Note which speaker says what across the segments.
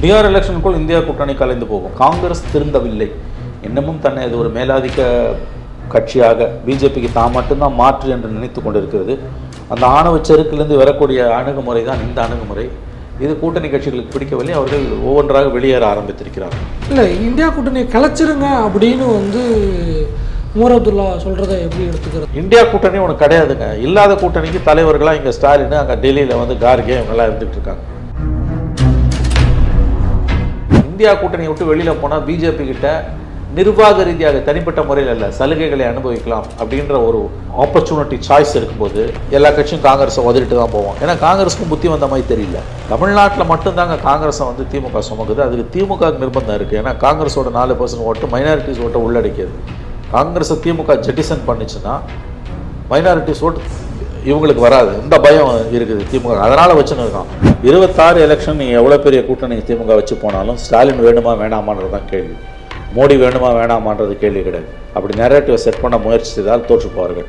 Speaker 1: Bihar எலெக்ஷனுக்குள் India கூட்டணி கலைந்து போகும். காங்கிரஸ் திருந்தவில்லை. இன்னமும் தன்னை அது ஒரு மேலாதிக்க கட்சியாக பிஜேபிக்கு தான் மட்டும்தான் மாற்று என்று நினைத்து கொண்டிருக்கிறது. அந்த ஆணவ செருக்கிலிருந்து வரக்கூடிய அணுகுமுறை தான் இந்த அணுகுமுறை. இது கூட்டணி கட்சிகளுக்கு பிடிக்கவில்லை. அவர்கள் ஒவ்வொன்றாக வெளியேற ஆரம்பித்திருக்கிறார்கள்.
Speaker 2: இல்லை இந்தியா கூட்டணியை கலைச்சிருங்க அப்படின்னு வந்து உமர் அப்துல்லா சொல்கிறத எப்படி எடுத்துக்கிறது?
Speaker 1: இந்தியா கூட்டணி ஒன்று கிடையாதுங்க. இல்லாத கூட்டணிக்கு தலைவர்களாக இங்கே ஸ்டாலின் அங்கே டெல்லியில் வந்து கார்கே இவங்கெல்லாம் இருந்துகிட்டு இருக்காங்க. இந்தியா கூட்டணியை விட்டு வெளியில் போனால் பிஜேபி கிட்ட நிர்வாக ரீதியாக தனிப்பட்ட முறையில் அல்ல சலுகைகளை அனுபவிக்கலாம் அப்படின்ற ஒரு ஆப்பர்ச்சுனிட்டி சாய்ஸ் இருக்கும்போது எல்லா கட்சியும் காங்கிரஸை உதறிட்டு தான் போவோம். ஏன்னா காங்கிரஸுக்கும் புத்தி வந்த மாதிரி தெரியல. தமிழ்நாட்டில் மட்டும்தாங்க காங்கிரஸை வந்து திமுக சுமக்குது. அதுக்கு திமுக நிர்பந்தம் இருக்குது ஏன்னா காங்கிரஸோட நாலு பர்சன்ட் ஓட்டு மைனாரிட்டிஸ் ஓட்டை உள்ளடக்கியது. காங்கிரஸை திமுக ஜெட்டிசன் பண்ணுச்சுன்னா மைனாரிட்டிஸ் ஓட்டு இவங்களுக்கு வராது. இந்த பயம் இருக்குது திமுக. அதனால் வச்சுன்னு இருக்கான் இருபத்தாறு எலெக்ஷன் நீங்கள் எவ்வளோ பெரிய கூட்டணி திமுக வச்சு போனாலும் ஸ்டாலின் வேணுமா வேணாமான்றது தான் கேள்வி. மோடி வேணுமா வேணாமான்றது கேள்வி கிடையாது. அப்படி நேரட்டிவை செட் பண்ண முயற்சி செய்தால் தோற்று போவார்கள்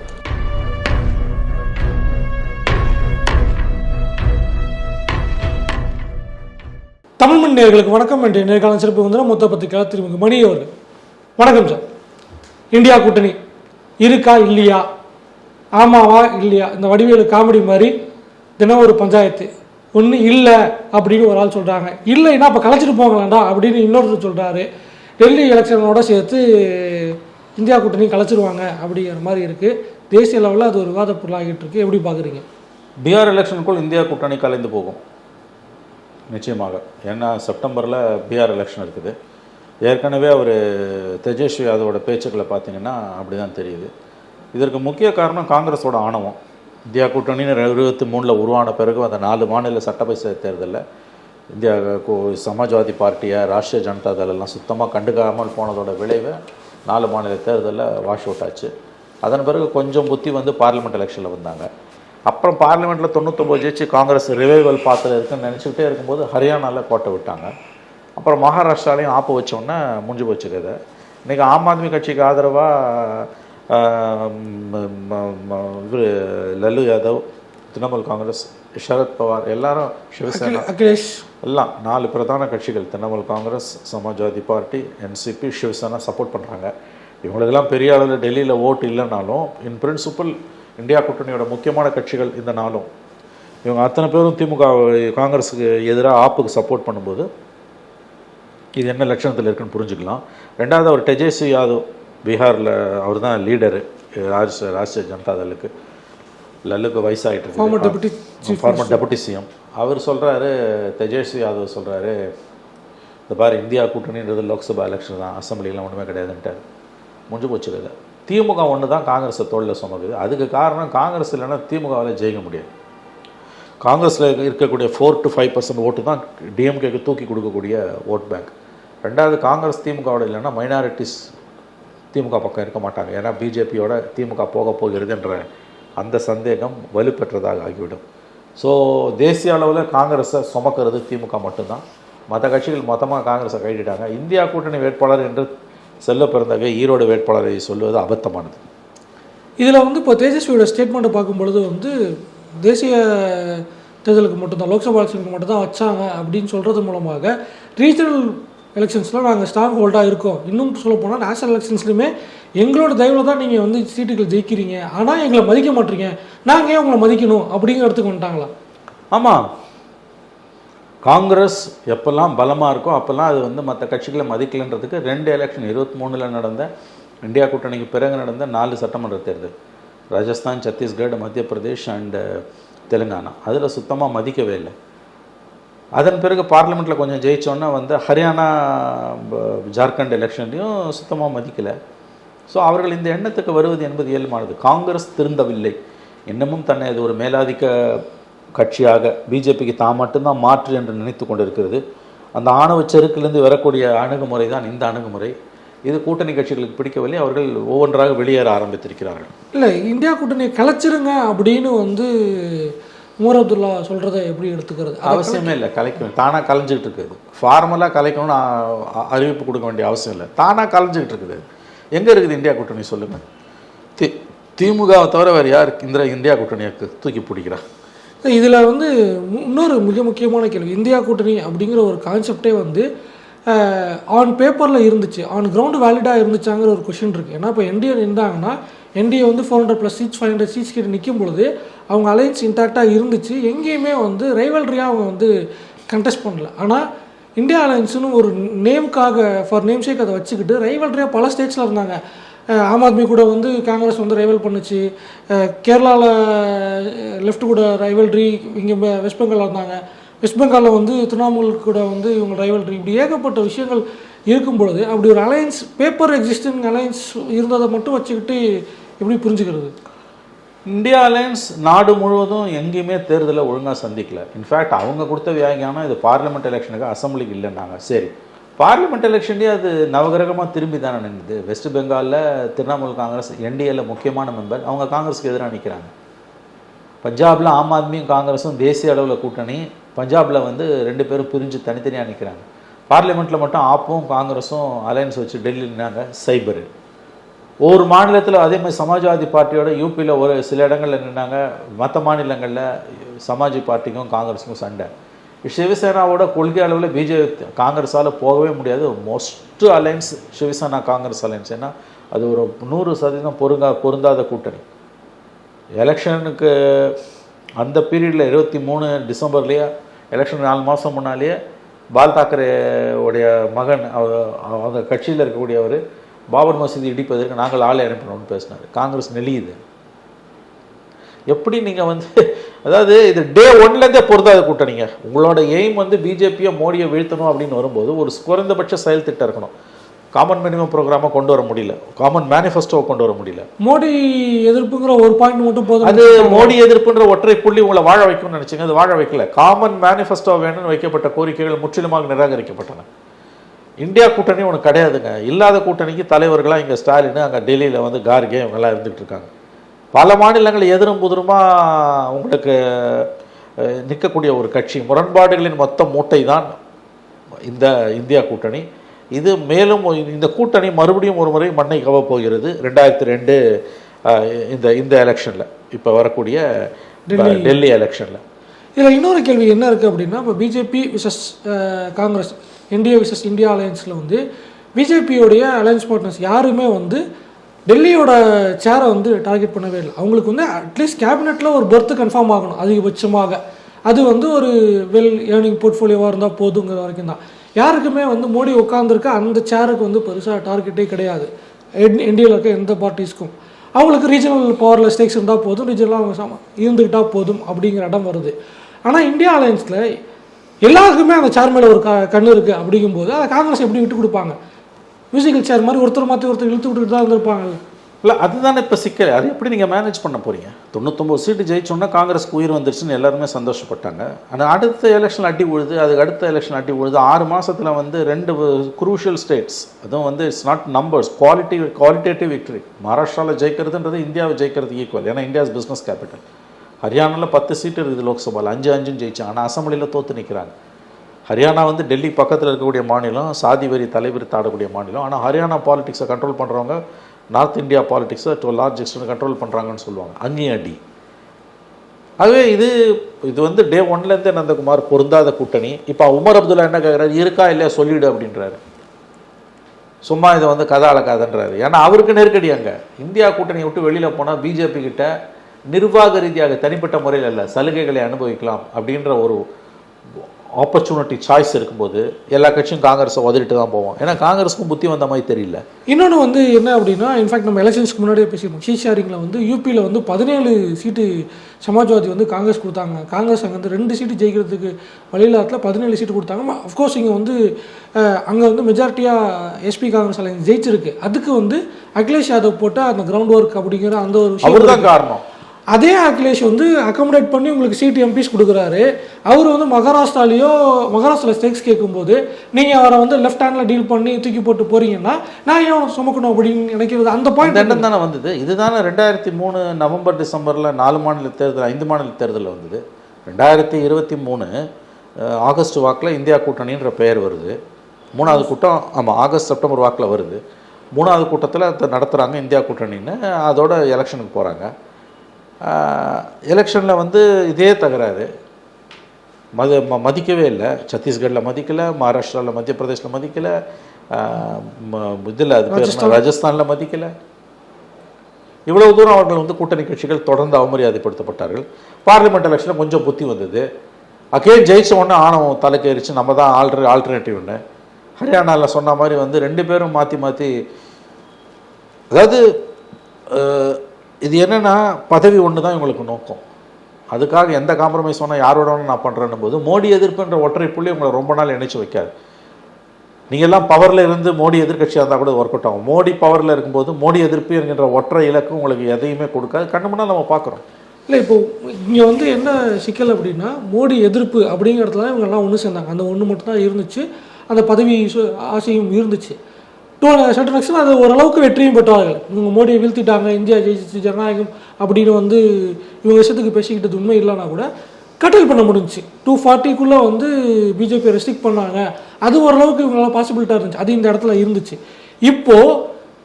Speaker 2: தமிழ் மண் நேர்களுக்கு வணக்கம். என்று நேர்காலம் சிறப்பு வந்து மொத்த பத்திரிகையாளர் திருமிகு மணி அவர்கள் வணக்கம் சார். இந்தியா கூட்டணி இருக்கா இல்லையா? ஆமாவா? இல்லையா? இந்த வடிவேலு காமெடி மாதிரி தினம் ஒரு பஞ்சாயத்து. ஒன்று இல்லை அப்படின்னு ஒரு ஆள் சொல்கிறாங்க இல்லைன்னா அப்போ கலைச்சிட்டு போகலாண்டா அப்படின்னு இன்னொருத்தர் சொல்கிறாரு டெல்லி எலெக்ஷனோட சேர்த்து இந்தியா கூட்டணி கலைச்சிருவாங்க அப்படிங்கிற மாதிரி இருக்குது தேசிய லெவலில் அது ஒரு விவாத பொருளாகிட்டு இருக்கு. எப்படி பார்க்குறீங்க
Speaker 1: பீகார் எலெக்ஷனுக்குள் இந்தியா கூட்டணி கலைந்து போகும். நிச்சயமாக. ஏன்னா செப்டம்பரில் பீகார் எலெக்ஷன் இருக்குது. ஏற்கனவே அவர் தேஜஸ்வி யாதவோட பேச்சுக்களை பார்த்தீங்கன்னா அப்படி தான் தெரியுது. இதற்கு முக்கிய காரணம் காங்கிரஸோட ஆணவம். இந்தியா கூட்டணின்னு இருபத்தி மூணில் உருவான பிறகு அந்த நாலு மாநில சட்டப்பேரவை தேர்தலில் இந்தியா சமாஜ்வாதி பார்ட்டியை ராஷ்ட்ரிய ஜனதா தளெல்லாம் சுத்தமாக கண்டுக்காமல் போனதோட விளைவை நாலு மாநில தேர்தலில் வாஷ் அவுட் ஆச்சு. அதன் பிறகு கொஞ்சம் புத்தி வந்து பார்லிமெண்ட் எலெக்ஷனில் வந்தாங்க. அப்புறம் பார்லிமெண்ட்டில் தொண்ணூத்தொம்பது ஜெயிச்சு காங்கிரஸ் ரிவைவல் பாத்தில் இருக்குன்னு நினச்சிக்கிட்டே இருக்கும்போது ஹரியானாவில் கோட்டை விட்டாங்க. அப்புறம் மகாராஷ்டிராலையும் ஆப்பு வச்சோன்னே முடிஞ்சு போச்சு கதை இன்றைக்கி ஆம் ஆத்மி கட்சிக்கு ஆதரவாக இவர் லல்லு யாதவ் திரிணாமுல் காங்கிரஸ் சரத் பவார் எல்லாரும் சிவசேனா.
Speaker 2: அகிலேஷ்.
Speaker 1: எல்லாம் நாலு பிரதான கட்சிகள் Trinamool Congress Samajwadi party NCP Shiv Sena support பண்ணுறாங்க இவங்களுக்கெல்லாம் பெரிய அளவில் டெல்லியில் ஓட்டு இல்லைனாலும் இன் பிரின்சிபல் இந்தியா கூட்டணியோட முக்கியமான கட்சிகள் இந்த நாளும். இவங்க அத்தனை பேரும் திமுக காங்கிரஸுக்கு எதிராக ஆப்புக்கு சப்போர்ட் பண்ணும்போது இது என்ன லட்சணத்தில் இருக்குன்னு புரிஞ்சுக்கலாம். ரெண்டாவது அவர் டெஜேஸ்வி யாதவ் பீகாரில் அவர் தான் லீடரு ராஜ் ராஷ்டிரிய ஜனதா தளுக்கு. லல்லுக்கு வயசாகிட்டு இருக்கு ஃபார்மர் டெபுட்டி சிஎம் அவர் சொல்கிறாரு தேஜஸ்வி யாதவ் சொல்கிறாரு இந்த பாரு இந்தியா கூட்டணின்றது லோக்சபா எலெக்ஷன் தான். அசம்பிளிலாம் ஒன்றுமே கிடையாதுன்ட்டார். முடிஞ்சு போச்சு கதை திமுக ஒன்று தான் காங்கிரஸை தோளில் சுமக்குது. அதுக்கு காரணம் காங்கிரஸ் இல்லைன்னா திமுகவால் ஜெயிக்க முடியாது. காங்கிரஸில் இருக்கக்கூடிய ஃபோர் டு ஃபைவ் பர்சன்ட் ஓட்டு தான் டிஎம்கேக்கு தூக்கி கொடுக்கக்கூடிய ஓட் பேங்க் ரெண்டாவது காங்கிரஸ் திமுகவோட இல்லைன்னா மைனாரிட்டிஸ் திமுக பக்கம் இருக்க மாட்டாங்க. ஏன்னா பிஜேபியோட திமுக போக போகிறது என்ற அந்த சந்தேகம் வலுப்பெற்றதாக ஆகிவிடும். ஸோ தேசிய அளவில் காங்கிரஸை சுமக்கிறது திமுக மட்டும்தான். மற்ற கட்சிகள் மொத்தமாக காங்கிரஸை கைவிட்டாங்க இந்தியா கூட்டணி வேட்பாளர் என்று செல்ல பிறந்தகை ஈரோடு வேட்பாளரை சொல்வது அபத்தமானது.
Speaker 2: இதில் வந்து இப்போ தேஜஸ்வியோட ஸ்டேட்மெண்ட்டை பார்க்கும் பொழுது வந்து தேசிய தேர்தலுக்கு மட்டும்தான் லோக்சபா எலெக்ஷனுக்கு மட்டும்தான் வச்சாங்க அப்படின்னு சொல்கிறது மூலமாக ரீஜனல் எலெக்ஷன்ஸில் நாங்கள் ஸ்ட்ராங் ஹோல்டாக இருக்கோம். இன்னும் சொல்ல போனால் நேஷனல் எலெக்ஷன்ஸ்லையுமே எங்களோட தயவில் தான் நீங்கள் வந்து சீட்டுகள் ஜெயிக்கிறீங்க. ஆனால் எங்களை மதிக்க மாட்டீங்க. நாங்கள் ஏன் உங்களை மதிக்கணும்? அப்படிங்கிறதுக்கு வந்துட்டாங்களா?
Speaker 1: ஆமாம் காங்கிரஸ் எப்போல்லாம் பலமாக இருக்கோ அப்போல்லாம் அது வந்து மற்ற கட்சிகளை மதிக்கலைன்றதுக்கு ரெண்டு எலெக்ஷன் இருபத்தி மூணில் நடந்த இந்தியா கூட்டணிக்கு பிறகு நடந்த நாலு சட்டமன்ற தேர்தல். ராஜஸ்தான் சத்தீஸ்கர் மத்திய பிரதேஷ் அண்டு தெலுங்கானா. அதில் சுத்தமாக மதிக்கவே இல்லை. அதன் பிறகு பார்லிமெண்ட்டில் கொஞ்சம் ஜெயித்தோன்னா வந்து ஹரியானா ஜார்க்கண்ட் எலெக்ஷன்லையும் சுத்தமாக மதிக்கலை. ஸோ அவர்கள் இந்த எண்ணத்துக்கு வருவது என்பது இயல்பானது. காங்கிரஸ் திருந்தவில்லை. இன்னமும் தன்னை அது ஒரு மேலாதிக்க கட்சியாக பிஜேபிக்கு தான் மட்டும்தான் மாற்று என்று நினைத்து கொண்டிருக்கிறது. அந்த ஆணவ செருக்கிலிருந்து வரக்கூடிய அணுகுமுறை தான் இந்த அணுகுமுறை. இது கூட்டணி கட்சிகளுக்கு பிடிக்கவில்லை. அவர்கள் ஒவ்வொன்றாக வெளியேற ஆரம்பித்திருக்கிறார்கள்.
Speaker 2: இல்லை இந்தியா கூட்டணியை கலைச்சிருங்க அப்படின்னு வந்து உமர் அப்துல்லா சொல்கிறத எப்படி எடுத்துக்கிறது?
Speaker 1: அவசியமே இல்லை கலைக்கணும். தானாக கலைஞ்சிக்கிட்டு இருக்குது. ஃபார்மலாக கலைக்கணும்னு அறிவிப்பு கொடுக்க வேண்டிய அவசியம் இல்லை. தானாக கலைஞ்சிக்கிட்டு இருக்குது. எங்கே இருக்குது இந்தியா கூட்டணி சொல்லுங்கள் தி திமுகவை தவிர வேறு யார் இந்த இந்தியா கூட்டணியை தூக்கி பிடிக்கிறா?
Speaker 2: இதில் வந்து இன்னொரு மிக முக்கியமான கேள்வி. இந்தியா கூட்டணி அப்படிங்கிற ஒரு கான்செப்டே வந்து ஆன் பேப்பரில் இருந்துச்சு. ஆன் கிரவுண்டு வேலிடாக இருந்துச்சாங்கிற ஒரு கொஷின் இருக்குது ஏன்னா இப்போ என்டிஏ இருந்தாங்கன்னா என்டிஏ வந்து four hundred plus seats five hundred seats கிட்ட நிற்கும் பொழுது அவங்க அலையன்ஸ் இன்டாக்டாக இருந்துச்சு. எங்கேயுமே வந்து ரைவல்ரியாக அவங்க வந்து கண்டெஸ்ட் பண்ணல. ஆனால் இந்தியா அலையன்ஸ்னு ஒரு நேம்க்காக ஃபார் நேம் சேக் அதை வச்சுக்கிட்டு ரைவல்ரியாக பல ஸ்டேட்ஸில் இருந்தாங்க. ஆம் ஆத்மி கூட வந்து காங்கிரஸ் வந்து ரைவல் பண்ணுச்சு. கேரளாவில் லெஃப்ட் கூட ரைவல்ரி இங்கே வெஸ்ட் பெங்காலில் இருந்தாங்க. வெஸ்ட் பெங்காலில் வந்து திரிணாமுல் கூட வந்து இவங்க ரைவல்ரி இப்படி ஏகப்பட்ட விஷயங்கள் இருக்கும் பொழுது அப்படி ஒரு அலையன்ஸ் பேப்பர் எக்ஸிஸ்டிங் அலையன்ஸ் இருந்ததை மட்டும் வச்சுக்கிட்டு எப்படி புரிஞ்சுக்கிறது?
Speaker 1: இந்தியா அலையன்ஸ் நாடு முழுவதும் எங்கேயுமே தேர்தலை ஒழுங்காக சந்திக்கல. இன்ஃபேக்ட் அவங்க கொடுத்த வியாகியானம் இது பார்லிமெண்ட் எலெக்ஷனுக்கு அசம்பிளிக்கு இல்லைன்னாங்க. சரி பார்லிமெண்ட் எலெக்ஷன்லேயே அது நவகிரகமாக திரும்பி தானே நின்றுது வெஸ்ட் பெங்காலில் திரிணாமுல் காங்கிரஸ் என்டிஏல முக்கியமான மெம்பர் அவங்க காங்கிரஸுக்கு எதிராக நிற்கிறாங்க பஞ்சாபில் ஆம் ஆத்மியும் காங்கிரஸும் தேசிய அளவில் கூட்டணி பஞ்சாபில் வந்து ரெண்டு பேரும் பிரிஞ்சு தனித்தனியாக நிற்கிறாங்க பார்லிமெண்ட்டில் மட்டும் ஆப்பும் காங்கிரஸும் அலையன்ஸ் வச்சு டெல்லியில் நின்னாங்க சைபரு. ஒவ்வொரு மாநிலத்தில் அதே மாதிரி சமாஜ்வாதி பார்ட்டியோட யூபியில் ஒரு சில இடங்களில் நின்னாங்க. மற்ற மாநிலங்களில் சமாஜ் பார்ட்டிக்கும் காங்கிரஸுக்கும் சண்டை. சிவசேனாவோட கொள்கை அளவில் பிஜேபி காங்கிரஸால் போகவே முடியாது. Most alliance Shiv Sena Congress alliance ஏன்னா அது ஒரு நூறு சதவீதம் பொருங்கா பொருந்தாத கூட்டணி. எலெக்ஷனுக்கு அந்த பீரியடில் இருபத்தி மூணு டிசம்பர்லேயே எலெக்ஷன் நாலு மாதம் முன்னாலேயே பால் தாக்கரே உடைய மகன் அவர் அவங்க கட்சியில் இருக்கக்கூடியவர் பாபர் மசூதி இடிப்பதற்கு நாங்கள் ஆளை அனுப்பினோம்னு பேசினார். காங்கிரஸ் நெளியுது எப்படி நீங்கள் வந்து அதாவது இது டே ஒன்லேருந்தே பொருந்தாத கூட்டணிங்க. உங்களோட எய்ம் வந்து பிஜேபியை மோடியை வீழ்த்தணும் அப்படின்னு வரும்போது ஒரு குறைந்தபட்ச செயல் திட்டம் இருக்கணும். காமன் மினிமம் ப்ரோக்ராமை கொண்டு வர முடியல. காமன் மேனிஃபெஸ்டோவை கொண்டு வர முடியல.
Speaker 2: மோடி எதிர்ப்புங்கிற ஒரு பாயிண்ட் மட்டும் போதும்
Speaker 1: அது மோடி எதிர்ப்புன்ற ஒற்றை புள்ளி உங்களை வாழ வைக்கும்னு நினைச்சீங்க அது வாழ வைக்கல. காமன் மேனிஃபெஸ்டோ வேணும்னு வைக்கப்பட்ட கோரிக்கைகள் முற்றிலுமாக நிராகரிக்கப்பட்டன. இந்தியா கூட்டணி ஒன்று கிடையாதுங்க. இல்லாத கூட்டணிக்கு தலைவர்களாக இங்கே ஸ்டாலின் அங்கே டெல்லியில் வந்து கார்கே இவங்கெல்லாம் இருந்துகிட்டு இருக்காங்க. பல மாநிலங்கள் எதிரும் புதிருமா உங்களுக்கு நிற்கக்கூடிய ஒரு கட்சி. முரண்பாடுகளின் மொத்த மூட்டை தான் இந்த இந்தியா கூட்டணி. இது மேலும் இந்த கூட்டணி மறுபடியும் ஒரு முறை மண்ணை போகிறது. ரெண்டாயிரத்தி ரெண்டு இந்த இந்த எலெக்ஷனில். இப்போ வரக்கூடிய
Speaker 2: டெல்லி-
Speaker 1: டெல்லி எலெக்ஷனில்.
Speaker 2: இதில் இன்னொரு கேள்வி என்ன இருக்குது அப்படின்னா இப்போ BJP versus Congress NDA versus India அலையன்ஸில் வந்து பிஜேபியோடைய அலையன்ஸ் பார்ட்னர்ஸ் யாருமே வந்து டெல்லியோட சேரை வந்து டார்கெட் பண்ணவே இல்லை. அவங்களுக்கு வந்து அட்லீஸ்ட் கேபினெட்டில் ஒரு பெர்த்து கன்ஃபார்ம் ஆகணும் அதிகபட்சமாக. அது வந்து ஒரு வெல் ஏர்னிங் போர்ட்ஃபோலியோவாக இருந்தால் போதுங்கிற வரைக்கும் தான் யாருக்குமே வந்து மோடி உட்காந்துருக்க அந்த சேருக்கு வந்து பெருசாக டார்கெட்டே கிடையாது. இந்தியாவில் இருக்க எந்த பார்ட்டிஸ்க்கும் அவங்களுக்கு ரீஜனல் பவரில் ஸ்டேக்ஸ் இருந்தால் போதும் ரீஜனலாக அவங்க சம இருந்துக்கிட்டால் போதும் அப்படிங்கிற இடம் வருது. ஆனால் இந்தியா அலையன்ஸில் எல்லாருக்குமே அந்த சேர் மேலே ஒரு க கண்ணு இருக்குது அப்படிங்கும்போது அதை காங்கிரஸ் எப்படி விட்டு கொடுப்பாங்க? மியூசிக்கல் சேர் மாதிரி ஒருத்தர் மாற்றி ஒருத்தர் இழுத்து விட்டுட்டு தான் இருந்திருப்பாங்கல்ல.
Speaker 1: இல்லை அதுதானே இப்போ சிக்கல். அது எப்படி நீங்கள் மேனேஜ் பண்ண போகிறீங்க தொண்ணூத்தொம்பது சீட்டு ஜெயிச்சோன்னா காங்கிரஸ்க்கு உயிர் வந்துருச்சுன்னு எல்லாருமே சந்தோஷப்பட்டாங்க. ஆனால் அடுத்த எலெக்ஷன் அடி விழுது அதுக்கு அடுத்த எலெக்ஷன் அடி விழுது ஆறு மாதத்தில் வந்து ரெண்டு குரூஷியல் ஸ்டேட்ஸ் அதுவும் வந்து it's not numbers quality qualitative victory மகாராஷ்டிராவில் ஜெயிக்கிறதுன்றது இந்தியாவை ஜெயிக்கிறது ஈக்குவல் ஏன்னா இந்தியாஸ் பிஸ்னஸ் கேபிட்டல் ஹரியானாவில் பத்து சீட்டு இருக்குது லோக்சபாவில் அஞ்சு அஞ்சும் ஜெயிச்சாங்க. ஆனால் அசம்பிளியில் தோற்று நிற்கிறாங்க ஹரியானா வந்து டெல்லி பக்கத்தில் இருக்கக்கூடிய மாநிலம் சாதி வரி தலைவர் தாடக்கூடிய மாநிலம். ஆனால் ஹரியானா பாலிடிக்ஸை கண்ட்ரோல் பண்ணுறவங்க நார்த் இந்தியா பாலிடிக்ஸை டு லார்ஜ் எக்ஸ்டென்ட் கண்ட்ரோல் பண்ணுறாங்கன்னு சொல்லுவாங்க. அங்கேயும் அடி. ஆகவே இது இது வந்து டே ஒன்லேருந்தே நந்தகுமார் பொருந்தாத கூட்டணி. இப்போ உமர் அப்துல்லா என்ன கேட்குறாரு இருக்கா இல்லையா சொல்லிவிடு அப்படின்றாரு. சும்மா இதை வந்து கதை அளக்காதன்றாரு. ஏன்னா அவருக்கு நெருக்கடி அங்கே. இந்தியா கூட்டணியை விட்டு வெளியில் போனால் பிஜேபி கிட்ட நிர்வாக ரீதியாக தனிப்பட்ட முறையில் இல்லை சலுகைகளை அனுபவிக்கலாம் அப்படின்ற ஒரு ஆப்பர்ச்சுனிட்டி சாய்ஸ் இருக்கும்போது எல்லா கட்சியும் காங்கிரஸை உதறிட்டு தான் போவோம். ஏன்னா காங்கிரஸுக்கும் புத்தி வந்த மாதிரி தெரியல.
Speaker 2: இன்னொன்று வந்து என்ன அப்படின்னா இன்ஃபேக்ட் நம்ம எலெக்ஷன்ஸ்க்கு முன்னாடியே பேசியிருந்தோம் ஷீ ஷேரிங்கில் வந்து யூபியில் வந்து பதினேழு சீட்டு சமாஜ்வாதி வந்து காங்கிரஸ் கொடுத்தாங்க. காங்கிரஸ் அங்கே வந்து ரெண்டு சீட்டு ஜெயிக்கிறதுக்கு வழியில்லாத்தில் பதினேழு சீட்டு கொடுத்தாங்க. அஃப்கோர்ஸ் இங்கே வந்து அங்கே வந்து மெஜாரிட்டியாக எஸ்பி காங்கிரஸ் அலையன்ஸ் ஜெயிச்சிருக்கு. அதுக்கு வந்து அகிலேஷ் யாதவ் போட்ட அந்த கிரவுண்ட் ஒர்க் அப்படிங்கிற அந்த ஒரு விஷயம்
Speaker 1: அவர் தான் காரணம்.
Speaker 2: அதே அகிலேஷ் வந்து அகாமடேட் பண்ணி உங்களுக்கு சீட் எம்பிஸ் கொடுக்குறாரு. அவர் வந்து மகாராஷ்டிராலேயோ மகாராஷ்டிராவில் ஸ்டேக்ஸ் கேட்கும்போது நீங்கள் அவரை வந்து லெஃப்ட் ஹேண்டில் டீல் பண்ணி தூக்கி போட்டு போறீங்கன்னா நான் ஏன் சுமக்கணும் அப்படின்னு நினைக்கிறது? அந்த பாயிண்ட்
Speaker 1: எண்ணம் தானே வந்தது? இதுதானே ரெண்டாயிரத்தி மூணு நவம்பர் டிசம்பரில் நாலு மாநில தேர்தல் ஐந்து மாநில தேர்தலில் வந்தது. ரெண்டாயிரத்தி இருபத்தி மூணு ஆகஸ்ட் வாக்கில் இந்தியா கூட்டணின்ற பெயர் வருது. மூணாவது கூட்டம் ஆமாம் ஆகஸ்ட் செப்டம்பர் வாக்கில் வருது. மூணாவது கூட்டத்தில் அதை நடத்துகிறாங்க இந்தியா கூட்டணின்னு அதோட எலெக்ஷனுக்கு போகிறாங்க எலெக்ஷனில் வந்து இதே தகராறு. மத ம மதிக்கவே இல்லை. சத்தீஸ்கரில் மதிக்கலை மகாராஷ்டிராவில் மத்திய பிரதேசில் மதிக்கலை இதில் அது பேர் ராஜஸ்தானில்? மதிக்கலை. இவ்வளவு தூரம் அவர்கள் வந்து கூட்டணி கட்சிகள் தொடர்ந்து அவமரியாதைப்படுத்தப்பட்டார்கள். பார்லிமெண்ட் எலெக்ஷனில் கொஞ்சம் புத்தி வந்தது. அகேன் ஜெயிச்ச உடனே ஆணவம் தலைக்கேறிச்சு. நம்ம தான் ஆல்டர் ஆல்டர்னேட்டிவ்னு ஹரியானாவில் சொன்ன மாதிரி வந்து ரெண்டு பேரும் மாற்றி மாற்றி அதாவது இது என்னென்னா பதவி ஒன்று தான் இவங்களுக்கு நோக்கம். அதுக்காக எந்த காம்ப்ரமைஸ் வேணால் யாரோட வேணா நான் பண்ணுறேன்னும் போது மோடி எதிர்ப்புன்ற ஒற்றை புள்ளி உங்களை ரொம்ப நாள் இணைச்சு வைக்காது. நீங்கள் எல்லாம் பவரில் இருந்து மோடி எதிர்க்கட்சியாக இருந்தால் கூட ஒர்க் அவுட் ஆகும். மோடி பவரில் இருக்கும்போது மோடி எதிர்ப்பு என்கின்ற ஒற்றை இலக்கு உங்களுக்கு எதையுமே கொடுக்காது. கண்ணு முன்னால் நம்ம பார்க்குறோம்.
Speaker 2: இல்லை இப்போ இங்கே வந்து என்ன சிக்கல் அப்படின்னா மோடி எதிர்ப்பு அப்படிங்கிறதுல தான் இவங்க எல்லாம் ஒன்று சேர்ந்தாங்க. அந்த ஒன்று மட்டும்தான் இருந்துச்சு. அந்த பதவி ஆசையும் இருந்துச்சு. டூ சென்ட்ரல் எலெக்ஷன் அது ஓரளவுக்கு வெற்றியும் பெற்றார்கள் இவங்க மோடியை வீழ்த்திட்டாங்க இந்தியா ஜெயிச்சிச்சு ஜனநாயகம் அப்படின்னு வந்து இவங்க விஷயத்துக்கு பேசிக்கிட்டது உண்மை இல்லைனா கூட கட்டல் பண்ண முடிஞ்சுச்சு. டூ ஃபார்ட்டிக்குள்ளே வந்து பிஜேபி ரெஸ்ட்ரிக்ட் பண்ணாங்க. அது ஓரளவுக்கு இவங்களால பாசிபிலிட்டாக இருந்துச்சு. அது இந்த இடத்துல இருந்துச்சு. இப்போது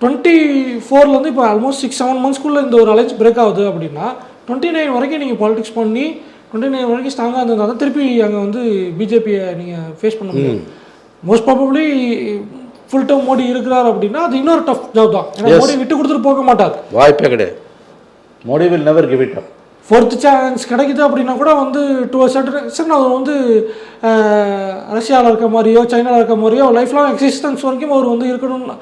Speaker 2: டுவெண்ட்டி ஃபோர்லேருந்து இப்போ ஆல்மோஸ்ட் சிக்ஸ் செவன் மந்த்ஸ்க்குள்ளே இந்த ஒரு அலைன்ஸ் பிரேக் ஆகுது அப்படின்னா டுவெண்ட்டி நைன் வரைக்கும் நீங்கள் பாலிடிக்ஸ் பண்ணி டுவெண்ட்டி நைன் வரைக்கும் ஸ்ட்ராங்காக இருந்திருந்தா தான் திருப்பி அங்கே வந்து பிஜேபியை நீங்கள் ஃபேஸ் பண்ண முடியும். Most probably full time Modi இருக்கிறார் அப்படின்னா அது இன்னொரு டஃப் ஜாப் தான். ஏன்னா மோடி விட்டு கொடுத்துட்டு போக மாட்டார்.
Speaker 1: வாய்ப்பே கிடையாது. Modi will never give it up
Speaker 2: fourth chance கிடைக்குது அப்படின்னா கூட வந்து டூ சர்டன் சார் அவர் வந்து ரஷ்யாவில் இருக்க மாதிரியோ சைனாவில் இருக்க மாதிரியோ லைஃப் லாங் எக்ஸிஸ்டன்ஸ் வரைக்கும் அவர் வந்து இருக்கணும்னு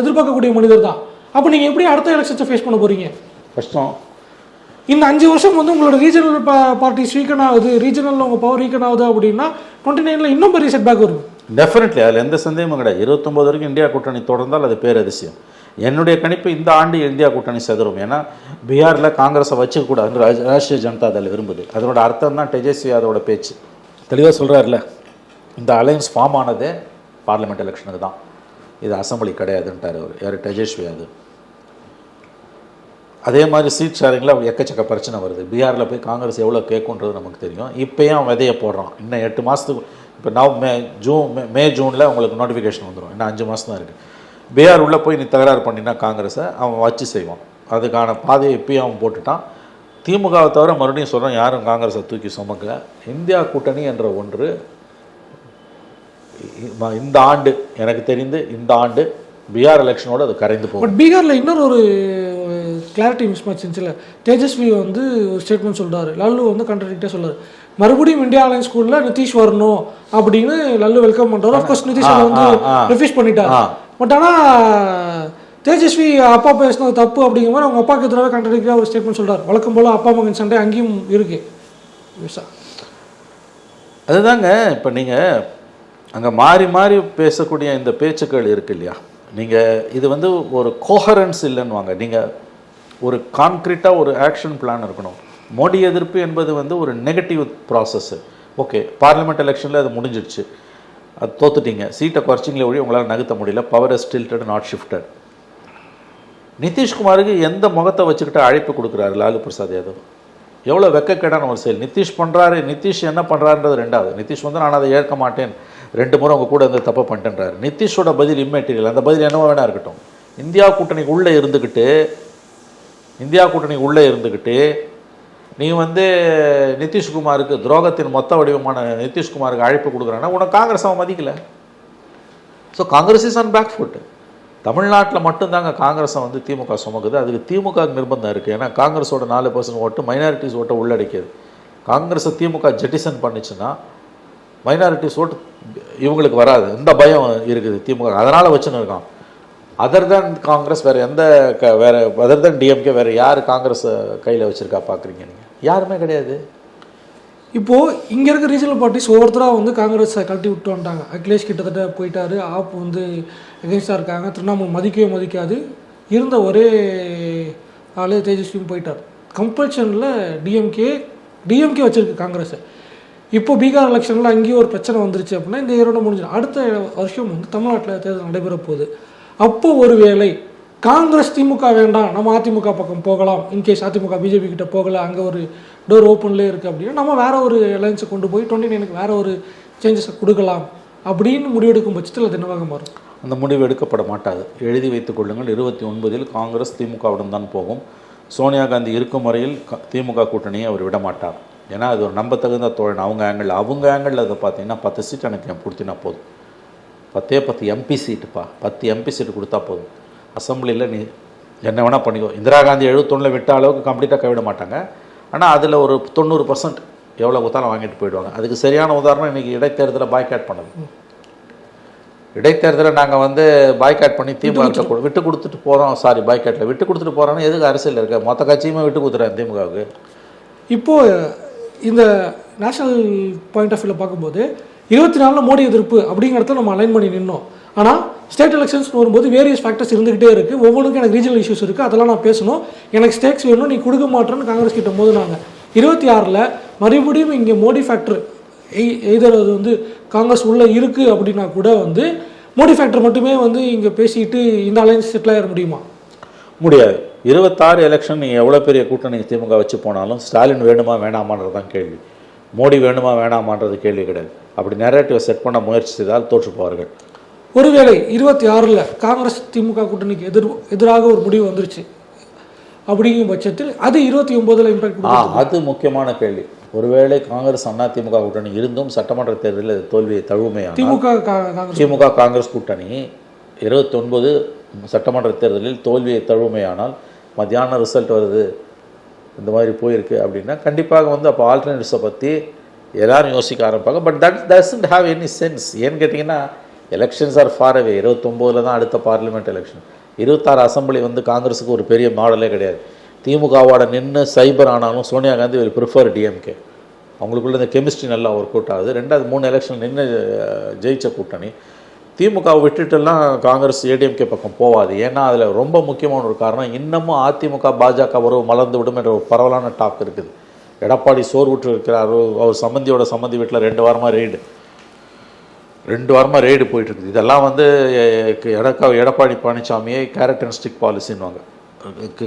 Speaker 2: எதிர்பார்க்கக்கூடிய மனிதர் தான். அப்போ நீங்கள் எப்படி அடுத்த எலெக்ஷன்ஸை ஃபேஸ் பண்ண போகிறீங்க
Speaker 1: கஷ்டம்
Speaker 2: இந்த அஞ்சு வருஷம் வந்து உங்களோட ரீஜனல் பார்ட்டிஸ் வீக்கன் ஆகுது ரீஜனலில் உங்கள் பவர் வீக்கன் ஆகுது அப்படின்னா டுவெண்ட்டி நைனில் இன்னும் பெரிய செட்பேக் வரும்.
Speaker 1: டெஃபினெட்லி அதில் எந்த சந்தேகமும் கிடையாது. இருபத்தொம்போது வரைக்கும் இந்தியா கூட்டணி தொடர்ந்தால் அது பேரதிசயம். என்னுடைய கணிப்பு இந்த ஆண்டு இந்தியா கூட்டணி செதறும். ஏன்னா பீகாரில் காங்கிரஸை வச்சுக்கூடாதுன்னு ராஜ் ராஷ்ட்ரிய ஜனதா தள் விரும்புது. அதனோட அர்த்தம் தான் தேஜஸ்வி யாதவோட பேச்சு. தெளிவாக சொல்கிறாருல இந்த அலையன்ஸ் ஃபார்ம் ஆனதே பார்லிமெண்ட் எலெக்ஷனுக்கு தான். இது அசம்பிளி கிடையாதுன்ட்டார் அவர். யார்? தேஜஸ்வி யாதவ். அதே மாதிரி சீட் ஷேரிங்கில் எக்கச்சக்க பிரச்சனை வருது. பீகாரில் போய் காங்கிரஸ் எவ்வளோ கேட்குன்றது நமக்கு தெரியும். இப்போயும் விதையை விதைய போடுறான். இன்னும் எட்டு மாதத்துக்கு இப்போ நவ் மே ஜூன் மே மே ஜூனில் உங்களுக்கு நோட்டிஃபிகேஷன் வந்துடும் இன்னும் அஞ்சு மாதம் தான் இருக்குது பீகார் உள்ளே போய் நீ தகராறு பண்ணினா காங்கிரஸை அவன் வச்சு செய்வான். அதுக்கான பாதையை இப்பயும் அவன் போட்டுட்டான். திமுகவை தவிர மறுபடியும் சொல்கிறான் யாரும் காங்கிரஸை தூக்கி சுமக்கல. இந்தியா கூட்டணி என்ற ஒன்று இந்த ஆண்டு எனக்கு தெரிந்து இந்த ஆண்டு பீகார் எலெக்ஷனோடு அது கரைந்து போகும்.
Speaker 2: பட் பீகாரில் இன்னொரு ஒரு கிளாரிட்டி மிஸ் மேட்ச் இருந்துச்சுல. தேஜஸ்வி வந்து ஒரு ஸ்டேட்மெண்ட் சொல்றாரு. லல்லு வந்து கண்ட்ரடிக்டாக சொல்றாரு மறுபடியும் இந்தியா அலைன்ஸ் ஸ்கூலில் நிதிஷ் வரணும் அப்படின்னு லல்லு வெல்கம் பண்றாரு. ஆஃப்கோர்ஸ் நிதிஷ் அதை வந்து. ரெஃப்யூஸ் பண்ணிட்டார். பட் ஆனால் தேஜஸ்வி அப்பா பேசினது தப்பு அப்படிங்கிற மாதிரி அவங்க அப்பாவுக்கு எதிராக கண்ட்ரடிக்டாக ஒரு ஸ்டேட்மெண்ட் சொல்றாரு. வழக்கம் போல் அப்பா மகன் சண்டை அங்கேயும் இருக்கு. விசா
Speaker 1: அதுதாங்க இப்போ நீங்கள் அங்கே மாறி மாறி பேசக்கூடிய இந்த பேச்சுக்கள் இருக்கு இல்லையா? நீங்கள் இது வந்து ஒரு கோஹரன்ஸ் இல்லைன்னுவாங்க. நீங்கள் ஒரு கான்க்ரீட்டாக ஒரு ஆக்ஷன் பிளான் இருக்கணும். மோடி எதிர்ப்பு என்பது வந்து ஒரு நெகட்டிவ் ப்ராசஸ்ஸு ஓகே பார்லிமெண்ட் எலெக்ஷனில் அது முடிஞ்சிடுச்சு அது தோத்துட்டீங்க. சீட்டை குறைச்சிங்களே ஒழி உங்களால் நகர்த்த முடியல. பவர் ஸ்டில்டட் நாட் ஷிஃப்டட் நிதிஷ்குமாருக்கு எந்த முகத்தை வச்சுக்கிட்டு அழைப்பு கொடுக்குறாரு லாலு பிரசாத் யாதவ்? எவ்வளோ வெக்கக்கேடான ஒரு செயல். நிதிஷ் பண்ணுறாரு நிதிஷ் என்ன பண்ணுறாருன்றது ரெண்டாவது. நிதிஷ் வந்து நான் அதை ஏற்க மாட்டேன். ரெண்டு முறை உங்கள் கூட இருந்து தப்பு பண்ணிட்டேன்றாரு. நிதிஷோட பதில் இம்மெட்டீரியல் அந்த பதில் என்னவோ வேணா இருக்கட்டும். இந்தியா கூட்டணிக்கு உள்ளே இருந்துக்கிட்டு இந்தியா கூட்டணி உள்ளே இருந்துக்கிட்டு நீ வந்து நிதிஷ்குமாருக்கு துரோகத்தின் மொத்த வடிவமான நிதிஷ்குமாருக்கு அழைப்பு கொடுக்குறான்னா உனக்கு காங்கிரஸ் அவன் மதிக்கல. So Congress is on back foot தமிழ்நாட்டில் மட்டும்தாங்க காங்கிரஸை வந்து திமுக சுமக்குது. அதுக்கு திமுக நிர்பந்தம் இருக்குது ஏன்னா காங்கிரஸோட நாலு பர்சன்ட் ஓட்டு மைனாரிட்டிஸ் ஓட்டை உள்ளடக்கியது. காங்கிரஸை திமுக ஜெட்டிசன் பண்ணுச்சுன்னா மைனாரிட்டிஸ் ஓட்டு இவங்களுக்கு வராது. இந்த பயம் இருக்குது திமுக. அதனால் வச்சுன்னு இருக்கான். அதர் தேன் காங்கிரஸ் வேறு எந்த க வேறு அதர் தேன் டிஎம்கே வேறு யார் காங்கிரஸ் கையில் வச்சுருக்கா பார்க்குறீங்க நீங்கள் யாருமே கிடையாது.
Speaker 2: இப்போது இங்கே இருக்க ரீஜனல் பார்ட்டிஸ் ஒவ்வொருத்தராக வந்து காங்கிரஸை கழட்டி விட்டு வந்துட்டாங்க. அகிலேஷ் கிட்டத்தட்ட போயிட்டாரு. ஆப் வந்து எகென்ஸ்டாக இருக்காங்க. திருவண்ணாமலை மதிக்கவே மதிக்காது. இருந்த ஒரே ஆளு தேஜஸ்வியும் போயிட்டார். கம்பல்ஷனில் டிஎம்கே டிஎம்கே வச்சுருக்கு காங்கிரஸை இப்போ பீகார் எலெக்ஷனில் அங்கேயும் ஒரு பிரச்சனை வந்துருச்சு அப்படின்னா இந்த இயரோட முடிஞ்சிடும். அடுத்த வருஷம் வந்து தமிழ்நாட்டில் தேர்தல் நடைபெற போகுது. அப்போ ஒரு வேளை காங்கிரஸ் திமுக வேண்டாம் நம்ம அதிமுக பக்கம் போகலாம். இன்கேஸ் அதிமுக பிஜேபி கிட்ட போகல அங்கே ஒரு டோர் ஓப்பன்லேயே இருக்குது அப்படின்னா நம்ம வேற ஒரு அலையன்ஸை கொண்டு போய் டுவெண்ட்டி நைனுக்கு வேற ஒரு சேஞ்சஸை கொடுக்கலாம் அப்படின்னு முடிவெடுக்கும் பட்சத்தில் அது என்னவாக மாறும்?
Speaker 1: அந்த முடிவு எடுக்கப்பட மாட்டாது. எழுதி வைத்துக் கொள்ளுங்கள் இருபத்தி ஒன்பதில் காங்கிரஸ் திமுகவுடன் தான் போகும். சோனியா காந்தி இருக்கும் வரையில் க- திமுக கூட்டணியை அவர் விட மாட்டார். ஏன்னா அது ஒரு நம்பத்தகுந்த தோழன். அவங்க ஆங்கிள் அவங்க ஆங்கிளில் அதை பார்த்தீங்கன்னா பத்து சீட் எனக்கு என் போதும். பத்தே பத்து எம்பி சீட்டுப்பா. பத்து எம்பி சீட்டு கொடுத்தா போதும். அசம்பிளியில் நீ என்ன வேணால் பண்ணிக்கோ. இந்திரா காந்தி எழுபத்தொன்னில் விட்ட அளவுக்கு கம்ப்ளீட்டாக கைவிட மாட்டாங்க. ஆனால் அதில் ஒரு தொண்ணூறு பர்சன்ட் எவ்வளோ கொடுத்தாலும் வாங்கிட்டு போயிடுவாங்க. அதுக்கு சரியான உதாரணம் இன்றைக்கி இடைத்தேர்தலை பாய்காட் பண்ணது. இடைத்தேர்தலை நாங்கள் வந்து பாய்காட் பண்ணி திமுக விட்டு கொடுத்துட்டு போகிறோம் சாரி பாய்காட்டில் விட்டு கொடுத்துட்டு போகிறோன்னு எதுக்கு அரசியல் இருக்க? மொத்த கட்சியுமே விட்டு கொடுத்துறேன் திமுகவுக்கு.
Speaker 2: இப்போ இந்த நேஷனல் பாயிண்ட் ஆஃப் வியூவில் பார்க்கும்போது இருபத்தி நாலில் மோடி எதிர்ப்பு அப்படிங்கிறத நம்ம அலைன் பண்ணி நின்னோம். ஆனால் ஸ்டேட் எலெக்ஷன்ஸ் வரும்போது வேரியஸ் ஃபேக்டர்ஸ் இருந்துகிட்டே இருக்குது ஒவ்வொன்றுக்கும் எனக்கு ரீஜனல் இஷ்யூஸ் இருக்குது அதெல்லாம் நான் பேசணும். எனக்கு ஸ்டேக்ஸ் வேணும். நீ கொடுக்க மாட்டேன்னு காங்கிரஸ் கிட்ட போது நாங்கள் இருபத்தி ஆறில் மறுபடியும் இங்கே மோடி ஃபேக்டர் எய்தர் அது வந்து காங்கிரஸ் உள்ளே இருக்குது அப்படின்னா கூட வந்து மோடி ஃபேக்டர் மட்டுமே வந்து இங்கே பேசிட்டு இந்த அலைன்ஸ் செட்டில் ஆகிட முடியுமா?
Speaker 1: முடியாது. இருபத்தாறு எலெக்ஷன் நீங்கள் எவ்வளோ பெரிய கூட்டணி திமுக வச்சு போனாலும் ஸ்டாலின் வேணுமா வேணாமான்றது தான் கேள்வி. மோடி வேணுமா வேணாமான்றது கேள்வி கிடையாது. அப்படி நேரேட்டிவை செட் பண்ண முயற்சி செய்தால் தோற்று போவார்கள்
Speaker 2: ஒருவேளை இருபத்தி ஆறில் காங்கிரஸ் திமுக கூட்டணிக்கு எதிர் எதிராக ஒரு முடிவு வந்துருச்சு. அப்படிங்கும் பட்சத்தில் அது இருபத்தி ஒம்போதில் இம்பாக்ட்
Speaker 1: ஆ அது முக்கியமான கேள்வி. ஒருவேளை காங்கிரஸ் அண்ணா திமுக கூட்டணி இருந்தும் சட்டமன்ற தேர்தலில் தோல்வியை தழுவுமையான
Speaker 2: திமுக
Speaker 1: திமுக காங்கிரஸ் கூட்டணி இருபத்தொன்பது சட்டமன்ற தேர்தலில் தோல்வியை தழுவுமையானால் மத்தியானம் ரிசல்ட் வருது. இந்த மாதிரி போயிருக்கு அப்படின்னா கண்டிப்பாக வந்து அப்போ ஆல்டர்னேட்டிவ்ஸை பற்றி எல்லோரும் யோசிக்க ஆரம்பிப்பாங்க. But that doesn't have any sense ஏன்னு கேட்டிங்கன்னா எலெக்ஷன்ஸ் ஆர் ஃபார் அவே இருபத்தொம்போதில் தான் அடுத்த பார்லிமெண்ட் எலெக்ஷன் இருபத்தாறு அசம்பிளி வந்து காங்கிரஸுக்கு ஒரு பெரிய மாடலே கிடையாது. திமுகவோட நின்று சைபர் ஆனாலும் சோனியா காந்தி ஒரு ப்ரிஃபர் டிஎம்கே அவங்களுக்குள்ள இந்த கெமிஸ்ட்ரி நல்லா ஒர்க் அவுட் ஆகுது. ரெண்டாவது மூணு எலெக்ஷன் நின்று ஜெயிச்ச கூட்டணி. திமுகவை விட்டுட்டுலாம் காங்கிரஸ் ஏடிஎம்கே பக்கம் போகாது ஏன்னா அதில் ரொம்ப முக்கியமான ஒரு காரணம் இன்னமும் அதிமுக பாஜக உறவு மலர்ந்து விடும் என்ற ஒரு பரவலான டாக் இருக்குது. எடப்பாடி சோர்வுற்று இருக்கிறார். அவர் சம்மந்தியோட சம்மந்தி வீட்டில் ரெண்டு வாரமாக ரெய்டு ரெண்டு வாரமாக ரெய்டு போயிட்டுருக்குது இதெல்லாம் வந்து எடக்கா எடப்பாடி பழனிசாமியை கேரட் அண்ட் ஸ்டிக் பாலிசின்வாங்க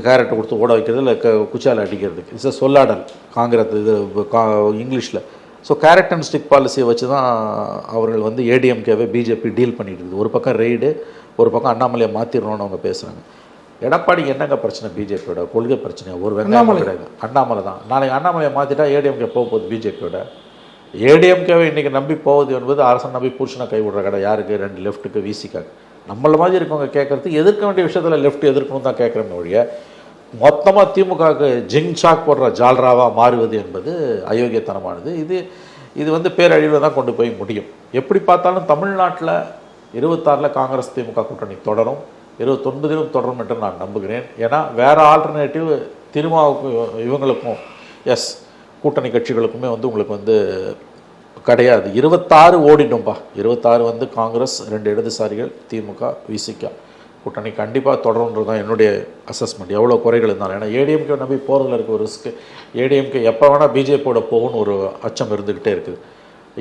Speaker 1: கேரட்டை கொடுத்து ஓட வைக்கிறது இல்லை குச்சால அடிக்கிறதுக்கு. இட்ஸ் சொல்லாடல். காங்கிரஸ் இது கா இங்கிலீஷில். ஸோ கேரட் அண்ட் ஸ்டிக் பாலிசியை வச்சு தான் அவர்கள் வந்து ஏடிஎம்கேவை பிஜேபி டீல் பண்ணிட்டு இருக்குது. ஒரு பக்கம் ரெய்டு ஒரு பக்கம் அண்ணாமலையை மாற்றிடணும்னு அவங்க பேசுகிறாங்க எடப்பாடி என்னங்க பிரச்சனை பிஜேபியோட கொள்கை பிரச்சனை ஒரு வெங்காயம் கிடையாது. அண்ணாமலை தான். நாளைக்கு அண்ணாமலையை மாற்றிட்டா ஏடிஎம்கே போக போகுது பிஜேபியோட ஏடிஎம்கேவை இன்றைக்கி நம்பி போகுது என்பது அரசன் நம்பி புருஷனை கைவிடுற கடை. யாருக்கு? ரெண்டு லெஃப்ட்டுக்கு வீசிக்காங்க நம்மள மாதிரி இருக்கவங்க கேட்கறது எதிர்க்க வேண்டிய விஷயத்தில் லெஃப்ட் எதிர்க்கணும் தான் கேட்குறோமே ஒழிய மொத்தமாக திமுகவுக்கு ஜிங் சாக் போடுற ஜால்ராவாக மாறுவது என்பது அயோக்கியத்தனமானது. இது இது வந்து பேரழிவில் தான் கொண்டு போய் முடியும். எப்படி பார்த்தாலும் தமிழ்நாட்டில் இருபத்தாறில் காங்கிரஸ் திமுக கூட்டணி தொடரும். இருபத்தொன்பதிலும் தொடரும் என்று நான் நம்புகிறேன். ஏன்னா வேறு ஆல்டர்னேட்டிவ் திருமாவுக்கும் இவங்களுக்கும் எஸ் கூட்டணி கட்சிகளுக்குமே வந்து உங்களுக்கு வந்து கிடையாது. இருபத்தாறு ஓடிடும்பா. இருபத்தாறு வந்து காங்கிரஸ் ரெண்டு இடதுசாரிகள் திமுக விசிகா. கூட்டணி கண்டிப்பாக தொடருன்றது தான் என்னுடைய அசஸ்மெண்ட் எவ்வளோ குறைகள் இருந்தாலும். ஏன்னா ஏடிஎம்கே நம்பி போகிறதுல இருக்க ஒரு ரிஸ்க்கு ஏடிஎம்கே எப்போ வேணால் பிஜேபியோட போகும்னு ஒரு அச்சம் இருந்துக்கிட்டே இருக்குது.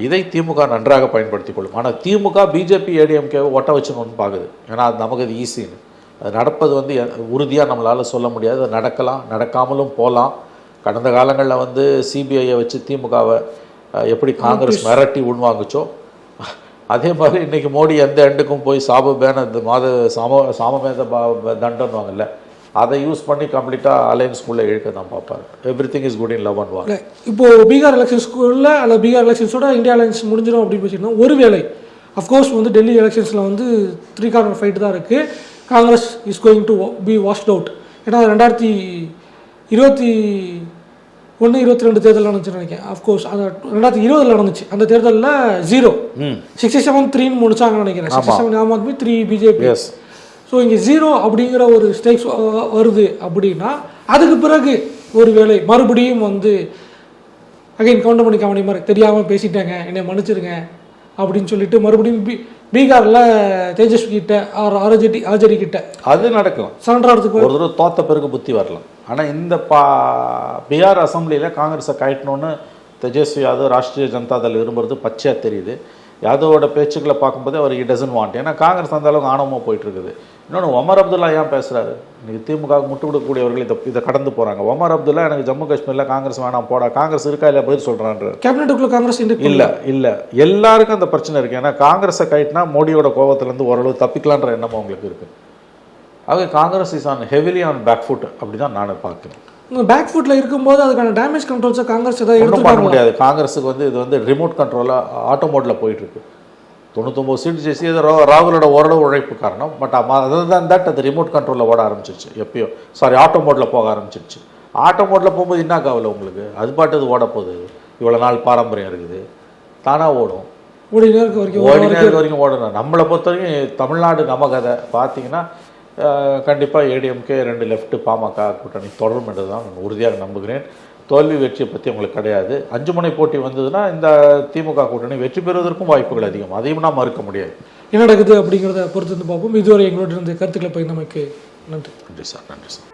Speaker 1: இதை திமுக நன்றாக பயன்படுத்திக் கொள்ளும். ஆனால் திமுக பிஜேபி ஏடிஎம்கேவை ஒட்ட வச்சுக்கணும்னு பார்க்குது ஏன்னா அது நமக்கு அது ஈஸின்னு அது நடப்பது வந்து உறுதியாக நம்மளால் சொல்ல முடியாது. அது நடக்கலாம் நடக்காமலும் போகலாம் கடந்த காலங்களில் வந்து சிபிஐயை வச்சு திமுகவை எப்படி காங்கிரஸ் மிரட்டி உள்வாங்குச்சோ அதே மாதிரி இன்றைக்கி மோடி எந்த எண்டுக்கும் போய் சாப பேன இந்த மாத சாம சாமமேத பா- தண்டன்வாங்கல்ல அதை யூஸ் பண்ணி கம்ப்ளீட்டாக அலையன்ஸ்குள்ளே இழுக்க தான் பார்ப்பார். Everything is good in love and வாங்க
Speaker 2: இப்போது இப்போ பீகார் எலெக்ஷன்ஸ்குள்ள அல்ல பீகார் எலெக்ஷன்ஸோட இந்தியா அலைன்ஸ் முடிஞ்சிடும் அப்படின்னு வச்சுக்கோங்க. ஒருவேளை அஃப்கோர்ஸ் வந்து டெல்லி எலெக்ஷன்ஸில் வந்து த்ரீ கார்னர் ஃபைட் தான் இருக்குது Congress is going to be washed out ஏன்னா ரெண்டாயிரத்தி இருபத்தி ஒன்று இருபத்தி ரெண்டு தேர்தல் நடந்துச்சுன்னு நினைக்கிறேன். அஃப்கோர்ஸ் அந்த ரெண்டாயிரத்தி இருபதில் நடந்துச்சு. அந்த தேர்தலில் ஜீரோ சிக்ஸ்டி செவன் த்ரீன்னு முடிச்சாங்கன்னு நினைக்கிறேன். Sixty seven Aam Aadmi three BJP so இங்கே ஜீரோ அப்படிங்கிற ஒரு ஸ்டேக்ஸ் வருது அப்படின்னா அதுக்கு பிறகு ஒரு வேளை மறுபடியும் வந்து அகைன் கவுண்டர் பண்ணி காமெடி மாதிரி தெரியாமல் பேசிட்டாங்க. என்னை மன்னிச்சிருங்க. அப்படின்னு சொல்லிட்டு மறுபடியும் பீ பீகாரில் தேஜஸ்வி கிட்ட ஆர் ஆர்ஜடி ஆர்ஜடி கிட்ட.
Speaker 1: அது நடக்கலாம்
Speaker 2: சரண்டர் ஆகிறதுக்கு
Speaker 1: ஒரு தடவை தோத்த பிறகு புத்தி வரலாம். ஆனால் இந்த பா பீகார் அசம்பிளியில் காங்கிரஸை கயட்டணும்னு தேஜஸ்வி யாதவ் ராஷ்ட்ரிய ஜனதா தள் விரும்புறது பச்சையாக தெரியுது. யாதவோட பேச்சுக்களை பார்க்கும்போது அவர் இ டசன் வாண்ட் ஏன்னா காங்கிரஸ் அந்த அளவுக்கு ஆணவமாக போயிட்டு இருக்குது இன்னொன்று ஒமர் அப்துல்லா ஏன் பேசுறாரு? இன்னைக்கு திமுக முட்டு கொடுக்கக்கூடியவர்கள் இதை இதை கடந்து போகிறாங்க ஒமர் அப்துல்லா எனக்கு ஜம்மு காஷ்மீரில் காங்கிரஸ் வேணாம் போடா காங்கிரஸ் இருக்கா இல்லை பதில் சொல்கிறான்றார்
Speaker 2: கேபினெட்டுக்குள்ள காங்கிரஸ் இன்றைக்கு
Speaker 1: இல்ல இல்ல. எல்லாருக்கும் அந்த பிரச்சனை இருக்கு. ஏன்னா காங்கிரஸை கைட்டினா மோடியோட கோவத்துல இருந்து ஓரளவு தப்பிக்கலான்ற எண்ணம் அவங்களுக்கு இருக்கு. ஆக Congress is on heavily on back foot அப்படி தான் நான் பார்க்குறேன்.
Speaker 2: பேக் ஃபுட்டில் இருக்கும்போது அதுக்கான டேமேஜ் கண்ட்ரோல்ஸை காங்கிரஸ் ஏதாவது
Speaker 1: ஒன்றும் பண்ண முடியாது. காங்கிரஸுக்கு வந்து இது வந்து ரிமோட் கண்ட்ரோலாக ஆட்டோ மோடில் போயிட்டுருக்கு. தொண்ணூத்தொம்பது சீட் ஜெயிச்சு இது ராகுலோட ஓரளவு உழைப்பு காரணம். பட் அதர் தான் தட் அது ரிமோட் கண்ட்ரோலில் ஓட ஆரம்பிச்சிருச்சு. எப்பயோ. சாரி ஆட்டோ மோடில் போக ஆரம்பிச்சிருச்சு. ஆட்டோ மோடில் போகும்போது என்ன கவலை உங்களுக்கு? அது பாட்டு அது ஓட போகுது? இவ்வளோ நாள் பாரம்பரியம் இருக்குது. தானாக ஓடும்.
Speaker 2: ஓடினே இருக்க வரைக்கும்
Speaker 1: ஓடினே இருக்க வரைக்கும். ஓடணும். நம்மளை பொறுத்த வரைக்கும் தமிழ்நாடு நம்ம கதை. பார்த்தீங்கன்னா கண்டிப்பாக ஏடிஎம்கே ரெண்டு லெஃப்ட் பாமக கூட்டணி தொடரும் என்று தான் நான் உறுதியாக நம்புகிறேன். தோல்வி வெற்றியை பற்றி உங்களுக்கு கிடையாது. அஞ்சு முனை போட்டி வந்ததுன்னா இந்த திமுக கூட்டணி வெற்றி பெறுவதற்கும் வாய்ப்புகள் அதிகம். அதையும் நான் மறுக்க முடியாது.
Speaker 2: என்ன நடக்குது அப்படிங்கிறத பொறுத்து வந்து பார்ப்போம். இதுவரை எங்களோட இருந்த கருத்துக்களை பகிர்ந்தமைக்கு நன்றி.
Speaker 1: நன்றி சார் நன்றி சார்.